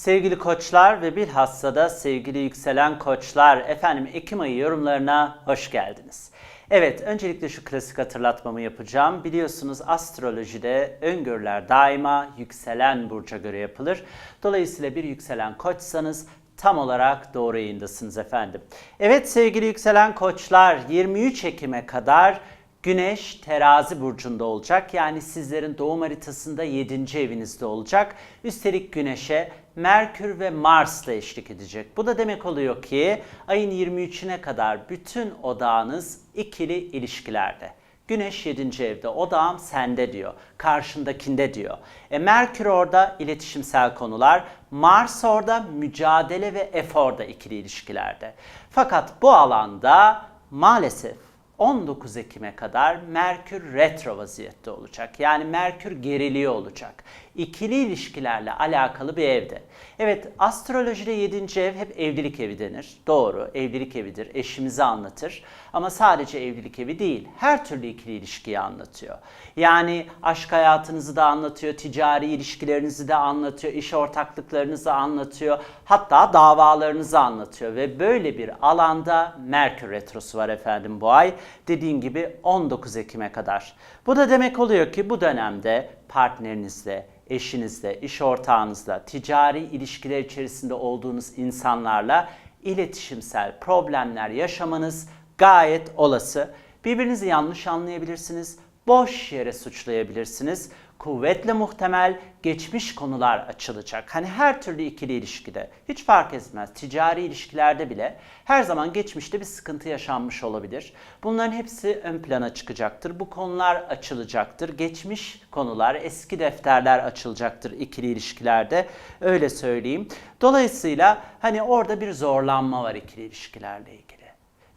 Sevgili koçlar ve bilhassa da sevgili yükselen koçlar, efendim Ekim ayı yorumlarına hoş geldiniz. Evet, öncelikle şu klasik hatırlatmamı yapacağım. Biliyorsunuz astrolojide öngörüler daima yükselen burca göre yapılır. Dolayısıyla bir yükselen koçsanız tam olarak doğru yayındasınız efendim. Evet sevgili yükselen koçlar 23 Ekim'e kadar Güneş terazi burcunda olacak. Yani sizlerin doğum haritasında 7. evinizde olacak. Üstelik Güneş'e Merkür ve Mars da eşlik edecek. Bu da demek oluyor ki ayın 23'üne kadar bütün odağınız ikili ilişkilerde. Güneş 7. evde, odağım sende diyor, karşındakinde diyor. E, Merkür orada iletişimsel konular, Mars orada mücadele ve eforda ikili ilişkilerde. Fakat bu alanda maalesef 19 Ekim'e kadar Merkür retro vaziyette olacak. Yani Merkür geriliyor olacak. İkili ilişkilerle alakalı bir evde. Evet astrolojide 7. ev hep evlilik evi denir. Doğru evlilik evidir. Eşimizi anlatır. Ama sadece evlilik evi değil. Her türlü ikili ilişkiyi anlatıyor. Yani aşk hayatınızı da anlatıyor. Ticari ilişkilerinizi de anlatıyor. iş ortaklıklarınızı anlatıyor. Hatta davalarınızı anlatıyor. Ve böyle bir alanda Merkür retrosu var efendim bu ay. Dediğim gibi 19 Ekim'e kadar. Bu da demek oluyor ki bu dönemde partnerinizle, eşinizle, iş ortağınızla, ticari ilişkiler içerisinde olduğunuz insanlarla iletişimsel problemler yaşamanız gayet olası. Birbirinizi yanlış anlayabilirsiniz, boş yere suçlayabilirsiniz. Kuvvetle muhtemel geçmiş konular açılacak. Hani her türlü ikili ilişkide hiç fark etmez. Ticari ilişkilerde bile her zaman geçmişte bir sıkıntı yaşanmış olabilir. Bunların hepsi ön plana çıkacaktır. Bu konular açılacaktır. Geçmiş konular, eski defterler açılacaktır ikili ilişkilerde. Öyle söyleyeyim. Dolayısıyla hani orada bir zorlanma var ikili ilişkilerle ilgili.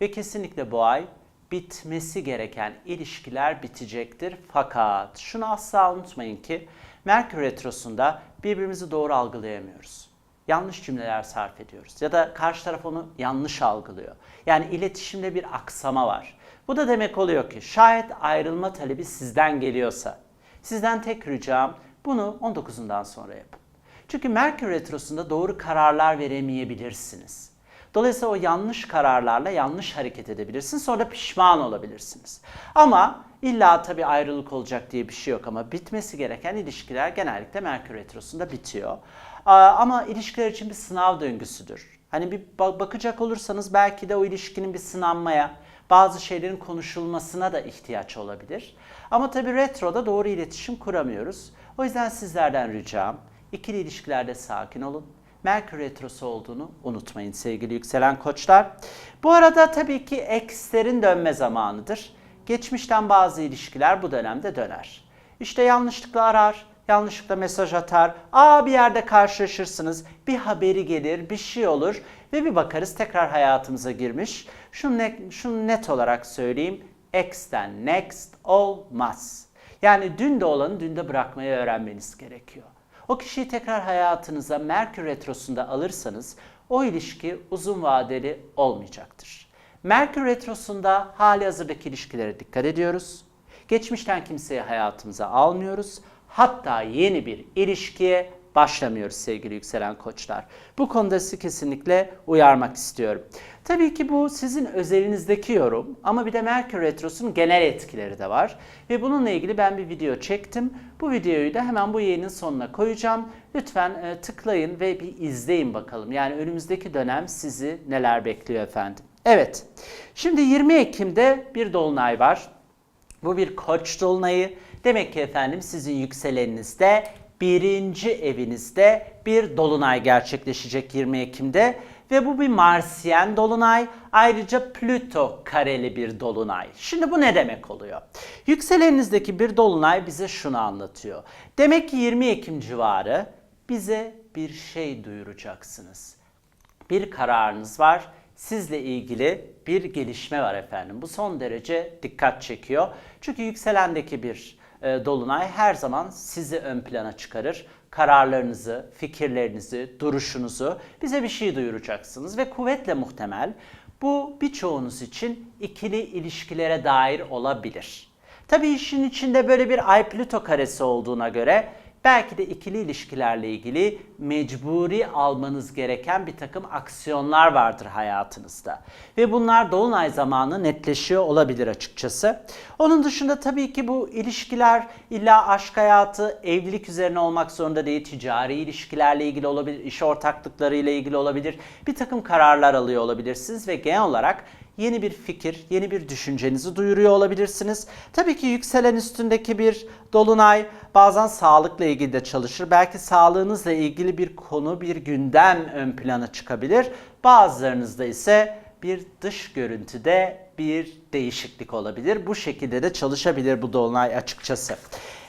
Ve kesinlikle bu ay bitmesi gereken ilişkiler bitecektir. Fakat şunu asla unutmayın ki Merkür Retrosu'nda birbirimizi doğru algılayamıyoruz. Yanlış cümleler sarf ediyoruz ya da karşı taraf onu yanlış algılıyor. Yani iletişimde bir aksama var. Bu da demek oluyor ki şayet ayrılma talebi sizden geliyorsa sizden tek ricam bunu 19'undan sonra yapın. Çünkü Merkür Retrosu'nda doğru kararlar veremeyebilirsiniz. Dolayısıyla o yanlış kararlarla yanlış hareket edebilirsiniz. Sonra pişman olabilirsiniz. Ama illa tabii ayrılık olacak diye bir şey yok ama bitmesi gereken ilişkiler genellikle Merkür Retrosu'nda bitiyor. Ama ilişkiler için bir sınav döngüsüdür. Hani bir bakacak olursanız belki de o ilişkinin bir sınanmaya, bazı şeylerin konuşulmasına da ihtiyaç olabilir. Ama tabii retroda doğru iletişim kuramıyoruz. O yüzden sizlerden ricam ikili ilişkilerde sakin olun Merkür Retrosu olduğunu unutmayın sevgili yükselen koçlar. Bu arada tabii ki ekslerin dönme zamanıdır. Geçmişten bazı ilişkiler bu dönemde döner. İşte yanlışlıkla arar, yanlışlıkla mesaj atar. Aa bir yerde karşılaşırsınız, bir haberi gelir, bir şey olur ve bir bakarız tekrar hayatımıza girmiş. Şunu net, şunu net olarak söyleyeyim. X'ten next olmaz. Yani dün de olanı dün de bırakmayı öğrenmeniz gerekiyor. O kişiyi tekrar hayatınıza Merkür Retrosu'nda alırsanız o ilişki uzun vadeli olmayacaktır. Merkür Retrosu'nda hali hazırdaki ilişkilere dikkat ediyoruz. Geçmişten kimseyi hayatımıza almıyoruz. Hatta yeni bir ilişkiye başlamıyoruz sevgili yükselen koçlar. Bu konuda sizi kesinlikle uyarmak istiyorum. Tabii ki bu sizin özelinizdeki yorum ama bir de Merkür Retrosu'nun genel etkileri de var. Ve bununla ilgili ben bir video çektim. Bu videoyu da hemen bu yayının sonuna koyacağım. Lütfen e, tıklayın ve bir izleyin bakalım. Yani önümüzdeki dönem sizi neler bekliyor efendim. Evet, şimdi 20 Ekim'de bir dolunay var. Bu bir koç dolunayı. Demek ki efendim sizin yükseleninizde birinci evinizde bir dolunay gerçekleşecek 20 Ekim'de ve bu bir Marsiyen dolunay ayrıca Plüto kareli bir dolunay. Şimdi bu ne demek oluyor? Yükselenizdeki bir dolunay bize şunu anlatıyor. Demek ki 20 Ekim civarı bize bir şey duyuracaksınız. Bir kararınız var. Sizle ilgili bir gelişme var efendim. Bu son derece dikkat çekiyor. Çünkü yükselendeki bir e, dolunay her zaman sizi ön plana çıkarır. Kararlarınızı, fikirlerinizi, duruşunuzu bize bir şey duyuracaksınız ve kuvvetle muhtemel bu birçoğunuz için ikili ilişkilere dair olabilir. Tabii işin içinde böyle bir Ay Plüto karesi olduğuna göre belki de ikili ilişkilerle ilgili mecburi almanız gereken bir takım aksiyonlar vardır hayatınızda. Ve bunlar dolunay zamanı netleşiyor olabilir açıkçası. Onun dışında tabii ki bu ilişkiler illa aşk hayatı, evlilik üzerine olmak zorunda değil. Ticari ilişkilerle ilgili olabilir, iş ortaklıklarıyla ilgili olabilir. Bir takım kararlar alıyor olabilirsiniz ve genel olarak yeni bir fikir, yeni bir düşüncenizi duyuruyor olabilirsiniz. Tabii ki yükselen üstündeki bir dolunay bazen sağlıkla ilgili de çalışır. Belki sağlığınızla ilgili bir konu, bir gündem ön plana çıkabilir. Bazılarınızda ise bir dış görüntüde bir değişiklik olabilir. Bu şekilde de çalışabilir bu dolunay açıkçası.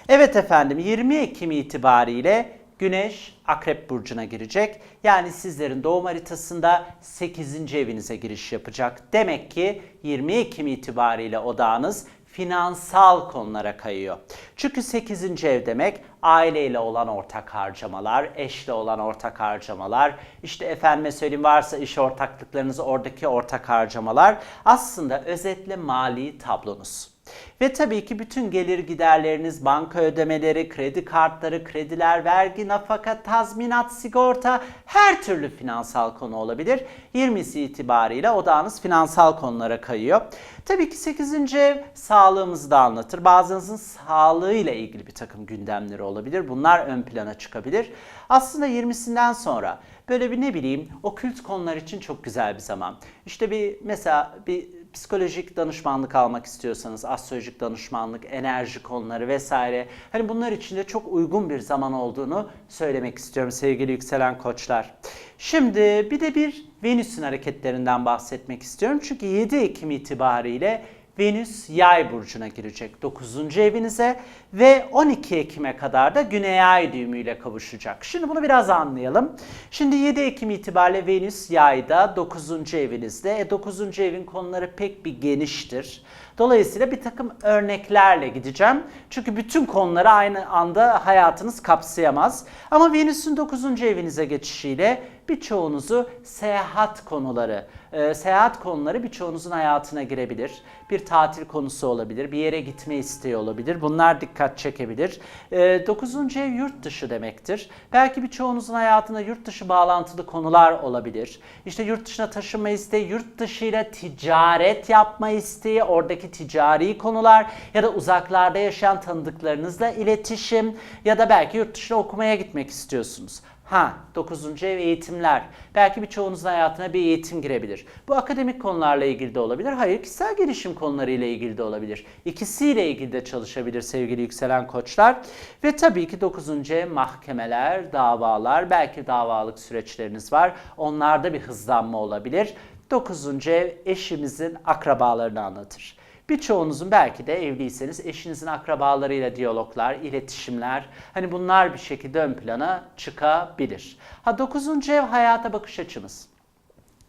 Evet efendim 20 Ekim itibariyle Güneş Akrep Burcu'na girecek. Yani sizlerin doğum haritasında 8. evinize giriş yapacak. Demek ki 20 Ekim itibariyle odağınız finansal konulara kayıyor. Çünkü 8. ev demek aileyle olan ortak harcamalar, eşle olan ortak harcamalar, işte efendime söyleyeyim varsa iş ortaklıklarınız oradaki ortak harcamalar aslında özetle mali tablonuz. Ve tabii ki bütün gelir giderleriniz, banka ödemeleri, kredi kartları, krediler, vergi, nafaka, tazminat, sigorta her türlü finansal konu olabilir. 20'si itibariyle odağınız finansal konulara kayıyor. Tabii ki 8. ev sağlığımızı da anlatır. Bazınızın sağlığıyla ilgili bir takım gündemleri olabilir. Bunlar ön plana çıkabilir. Aslında 20'sinden sonra böyle bir ne bileyim okült konular için çok güzel bir zaman. İşte bir mesela bir psikolojik danışmanlık almak istiyorsanız, astrolojik danışmanlık, enerji konuları vesaire. Hani bunlar için de çok uygun bir zaman olduğunu söylemek istiyorum sevgili yükselen koçlar. Şimdi bir de bir Venüs'ün hareketlerinden bahsetmek istiyorum. Çünkü 7 Ekim itibariyle Venüs yay burcuna girecek 9. evinize ve 12 Ekim'e kadar da Güney Ay düğümüyle kavuşacak. Şimdi bunu biraz anlayalım. Şimdi 7 Ekim itibariyle Venüs yayda 9. evinizde. E 9. evin konuları pek bir geniştir. Dolayısıyla bir takım örneklerle gideceğim. Çünkü bütün konuları aynı anda hayatınız kapsayamaz. Ama Venüs'ün 9. evinize geçişiyle birçoğunuzu seyahat konuları, e, seyahat konuları birçoğunuzun hayatına girebilir. Bir tatil konusu olabilir, bir yere gitme isteği olabilir. Bunlar dikkat çekebilir. E, 9. ev yurt dışı demektir. Belki birçoğunuzun hayatında yurt dışı bağlantılı konular olabilir. İşte yurt dışına taşınma isteği, yurt dışıyla ticaret yapma isteği, oradaki ticari konular ya da uzaklarda yaşayan tanıdıklarınızla iletişim ya da belki yurt dışına okumaya gitmek istiyorsunuz. Ha, 9. ev eğitimler. Belki birçoğunuzun hayatına bir eğitim girebilir. Bu akademik konularla ilgili de olabilir. Hayır, kişisel gelişim konularıyla ilgili de olabilir. İkisiyle ilgili de çalışabilir sevgili yükselen koçlar. Ve tabii ki 9. ev mahkemeler, davalar, belki davalık süreçleriniz var. Onlarda bir hızlanma olabilir. 9. ev eşimizin akrabalarını anlatır. Birçoğunuzun belki de evliyseniz eşinizin akrabalarıyla diyaloglar, iletişimler hani bunlar bir şekilde ön plana çıkabilir. Ha 9. ev hayata bakış açımız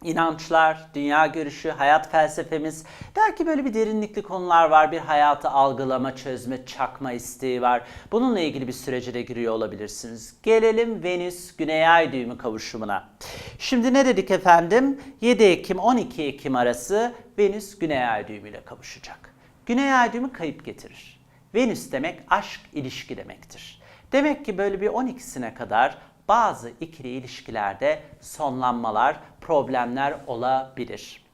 inançlar, dünya görüşü, hayat felsefemiz. Belki böyle bir derinlikli konular var. Bir hayatı algılama, çözme, çakma isteği var. Bununla ilgili bir sürece de giriyor olabilirsiniz. Gelelim Venüs Güney Ay düğümü kavuşumuna. Şimdi ne dedik efendim? 7 Ekim 12 Ekim arası Venüs Güney Ay düğümüyle kavuşacak. Güney Ay düğümü kayıp getirir. Venüs demek aşk, ilişki demektir. Demek ki böyle bir 12'sine kadar bazı ikili ilişkilerde sonlanmalar, problemler olabilir.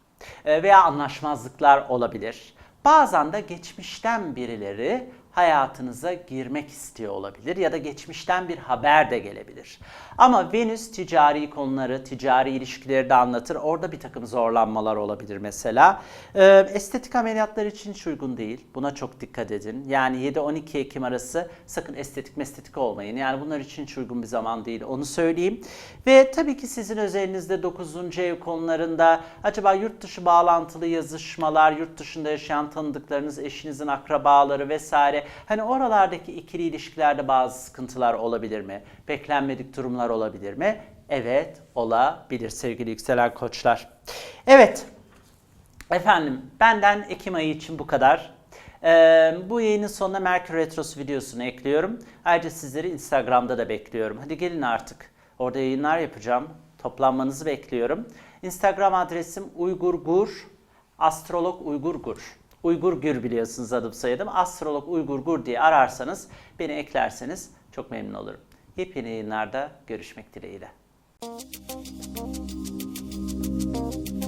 E, veya anlaşmazlıklar olabilir. Bazen de geçmişten birileri hayatınıza girmek istiyor olabilir ya da geçmişten bir haber de gelebilir. Ama Venüs ticari konuları, ticari ilişkileri de anlatır. Orada bir takım zorlanmalar olabilir mesela. Ee, estetik ameliyatlar için hiç uygun değil. Buna çok dikkat edin. Yani 7-12 Ekim arası sakın estetik mestetik olmayın. Yani bunlar için hiç uygun bir zaman değil. Onu söyleyeyim. Ve tabii ki sizin özelinizde 9. ev konularında acaba yurt dışı bağlantılı yazışmalar, yurt dışında yaşayan tanıdıklarınız, eşinizin akrabaları vesaire Hani oralardaki ikili ilişkilerde bazı sıkıntılar olabilir mi? Beklenmedik durumlar olabilir mi? Evet olabilir sevgili yükselen koçlar. Evet efendim benden Ekim ayı için bu kadar. Ee, bu yayının sonuna Merkür Retrosu videosunu ekliyorum. Ayrıca sizleri Instagram'da da bekliyorum. Hadi gelin artık. Orada yayınlar yapacağım. Toplanmanızı bekliyorum. Instagram adresim uygurgur, astrolog uygurgur. Uygur Gür biliyorsunuz adım soyadım. Astrolog Uygur Gür diye ararsanız beni eklerseniz çok memnun olurum. Yepyeni yayınlarda görüşmek dileğiyle. Müzik